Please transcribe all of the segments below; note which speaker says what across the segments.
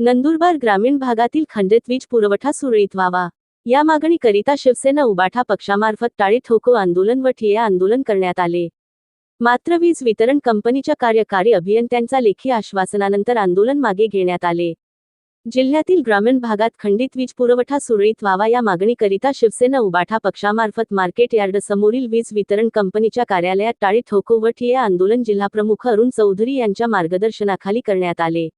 Speaker 1: नंदुरबार ग्रामीण भागातील खंडित वीज पुरवठा सुरळीत व्हावा. या मागणीकरिता शिवसेना उबाठा पक्षामार्फत टाळी ठोको आंदोलन व ठिय्या आंदोलन करण्यात आले. मात्र वीज वितरण कंपनीच्या कार्यकारी अभियंत्यांचा लेखी आश्वासनानंतर आंदोलन मागे घेण्यात आले. जिल्ह्यातील ग्रामीण भागात खंडित वीज पुरवठा सुरळीत व्हावा या मागणीकरिता शिवसेना उबाठा पक्षामार्फत मार्केट यार्ड समोरील वीज वितरण कंपनीच्या कार्यालयात टाळी ठोको व ठिय्या आंदोलन जिल्हाप्रमुख अरुण चौधरी यांच्या मार्गदर्शनाखाली करण्यात आले.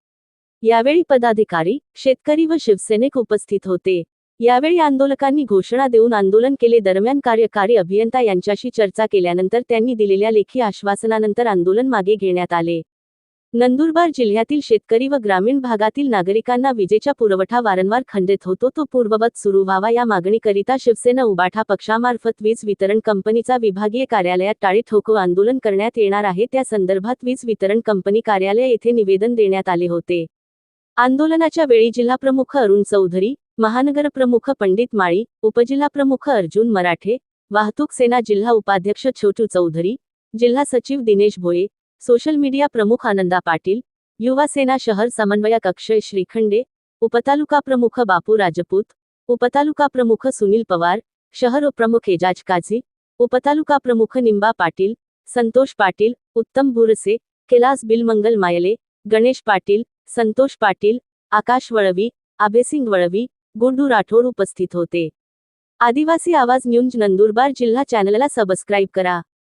Speaker 1: यावेळी पदाधिकारी शेतकरी व शिवसैनिक उपस्थित होते. यावेळी आंदोलकांनी घोषणा देऊन आंदोलन केले. दरम्यान कार्यकारी अभियंता यांच्याशी चर्चा केल्यानंतर त्यांनी दिलेल्या लेखी आश्वासनानंतर आंदोलन मागे घेण्यात आले. नंदुरबार जिल्ह्यातील शेतकरी व ग्रामीण भागातील नागरिकांना विजेचा पुरवठा वारंवार खंडित होतो. तो पूर्ववत सुरू व्हावा. या मागणीकरिता शिवसेना उबाठा पक्षामार्फत वीज वितरण कंपनीचा विभागीय कार्यालयात टाळी ठोको आंदोलन करण्यात येणार आहे. त्या संदर्भात वीज वितरण कंपनी कार्यालय येथे निवेदन देण्यात आले होते. आंदोलनाच्या वेळी जिल्हाप्रमुख अरुण चौधरी महानगरप्रमुख पंडित माळी उपजिल्हाप्रमुख अर्जुन मराठे वाहतूक सेना जिल्हा उपाध्यक्ष छोटू चौधरी जिल्हा सचिव दिनेश भोये सोशल मीडिया प्रमुख आनंदा पाटील युवा सेना शहर समन्वयक अक्षय श्रीखंडे उपतालुका प्रमुख बापू राजपूत उपतालुका प्रमुख सुनील पवार शहर प्रमुख एजाज काझी उपतालुका प्रमुख निंबा पाटील संतोष पाटील उत्तम बुरसे कैलास बिलमंगल मायले गणेश पाटील संतोष पाटील आकाश वळवी आबेसिंग वळवी गुंडू राठोड उपस्थित होते. आदिवासी आवाज न्यूज नंदुरबार जिल्हा चॅनलला सबस्क्राईब करा.